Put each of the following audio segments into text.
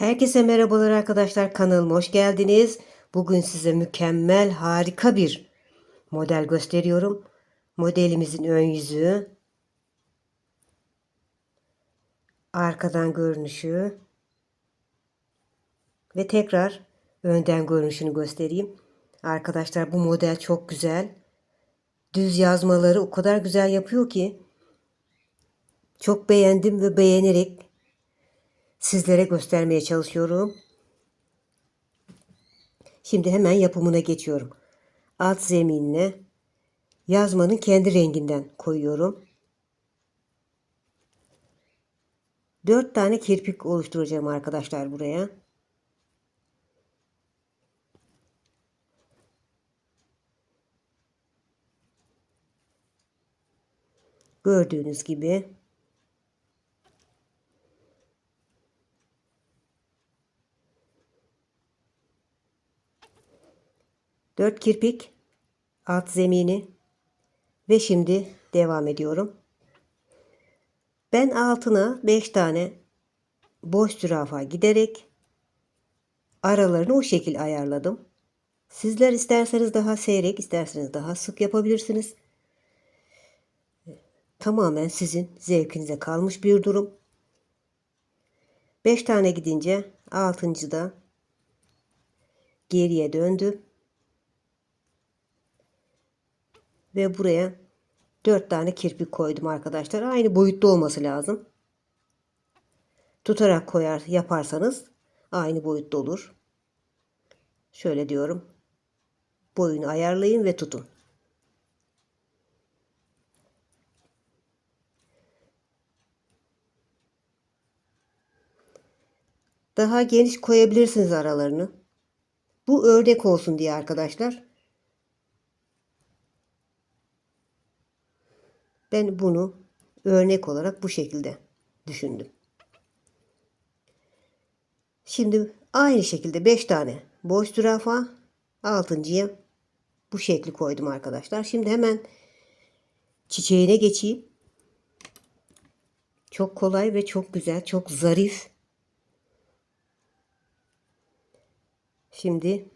Herkese merhabalar arkadaşlar kanalıma hoş geldiniz. Bugün size mükemmel harika bir model gösteriyorum. Modelimizin ön yüzü, arkadan görünüşü ve tekrar önden görünüşünü göstereyim. Arkadaşlar bu model çok güzel. Düz yazmaları o kadar güzel yapıyor ki çok beğendim ve beğenerek sizlere göstermeye çalışıyorum. Şimdi hemen yapımına geçiyorum. Alt zeminine yazmanın kendi renginden koyuyorum. 4 tane kirpik oluşturacağım arkadaşlar buraya. Gördüğünüz gibi Dört kirpik alt zemini ve şimdi devam ediyorum. Ben altına 5 tane boş zürafa giderek aralarını o şekil ayarladım. Sizler isterseniz daha seyrek, isterseniz daha sık yapabilirsiniz. Tamamen sizin zevkinize kalmış bir durum. 5 tane gidince 6. da geriye döndüm. Ve buraya 4 tane kirpik koydum arkadaşlar. Aynı boyutta olması lazım. Tutarak koyar yaparsanız aynı boyutta olur. Şöyle diyorum. Boyunu ayarlayın ve tutun. Daha geniş koyabilirsiniz aralarını. Bu örnek olsun diye arkadaşlar. Ben bunu örnek olarak bu şekilde düşündüm. Şimdi aynı şekilde 5 tane boş zürafa altıncıya bu şekli koydum arkadaşlar. Şimdi hemen çiçeğine geçeyim. Çok kolay ve çok güzel, çok zarif. Şimdi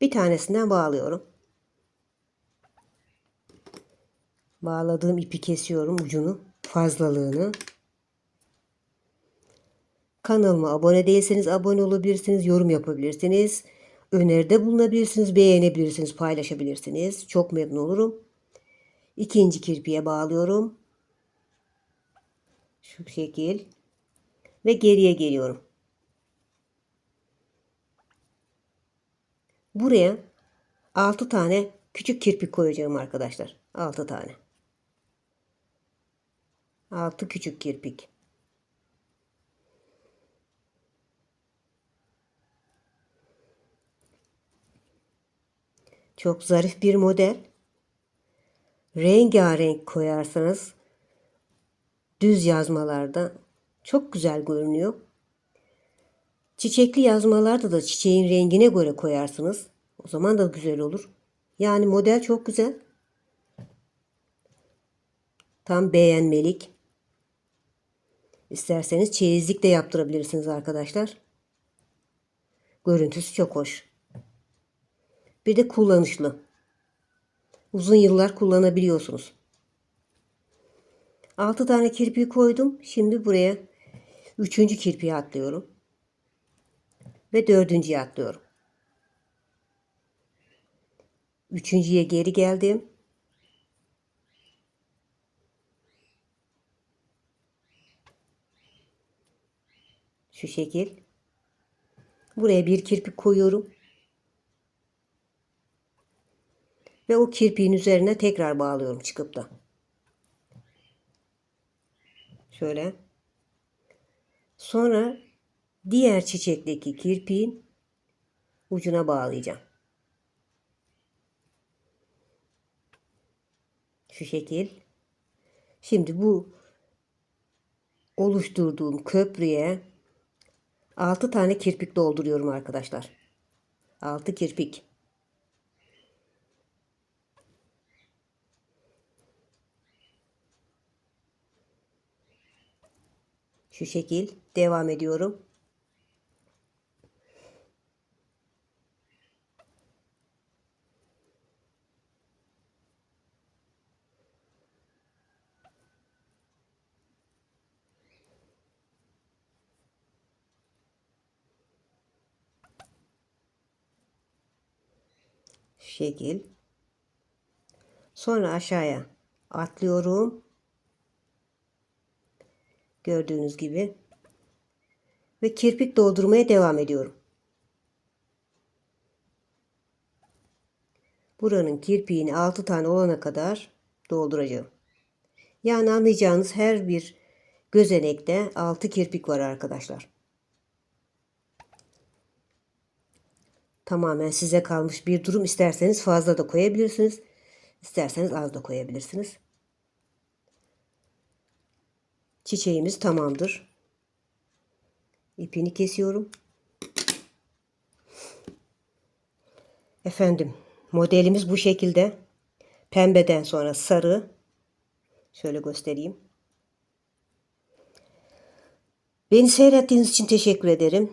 bir tanesinden bağlıyorum. Bağladığım ipi kesiyorum ucunu, fazlalığını. Kanalıma abone değilseniz abone olabilirsiniz, yorum yapabilirsiniz. Öneride bulunabilirsiniz, beğenebilirsiniz, paylaşabilirsiniz. Çok memnun olurum. İkinci kirpiye bağlıyorum. Şu şekil. Ve geriye geliyorum. Buraya 6 tane küçük kirpik koyacağım arkadaşlar. 6 tane. 6 küçük kirpik. Çok zarif bir model. Rengarenk koyarsanız düz yazmalarda çok güzel görünüyor. Çiçekli yazmalarda da çiçeğin rengine göre koyarsınız. O zaman da güzel olur. Yani model çok güzel. Tam beğenmelik. İsterseniz çeyizlik de yaptırabilirsiniz arkadaşlar. Görüntüsü çok hoş. Bir de kullanışlı. Uzun yıllar kullanabiliyorsunuz. 6 tane kirpiği koydum. Şimdi buraya 3. kirpiği atlıyorum. Ve 4.'ye atlıyorum. Üçüncüye geri geldim. Şu şekil. Buraya bir kirpik koyuyorum. Ve o kirpiğin üzerine tekrar bağlıyorum çıkıp da. Şöyle. Sonra diğer çiçekteki kirpiğin ucuna bağlayacağım. Şu şekil. Şimdi bu oluşturduğum köprüye 6 tane kirpik dolduruyorum arkadaşlar. 6 kirpik. Şu şekil devam ediyorum. Şekil. Sonra aşağıya atlıyorum. Gördüğünüz gibi. Ve kirpik doldurmaya devam ediyorum. Buranın kirpiğini 6 tane olana kadar dolduracağım. Yani anlayacağınız her bir gözenekte 6 kirpik var arkadaşlar. Tamamen size kalmış bir durum. İsterseniz fazla da koyabilirsiniz. İsterseniz az da koyabilirsiniz. Çiçeğimiz tamamdır. İpini kesiyorum. Efendim modelimiz bu şekilde. Pembeden sonra sarı. Şöyle göstereyim. Beni seyrettiğiniz için teşekkür ederim.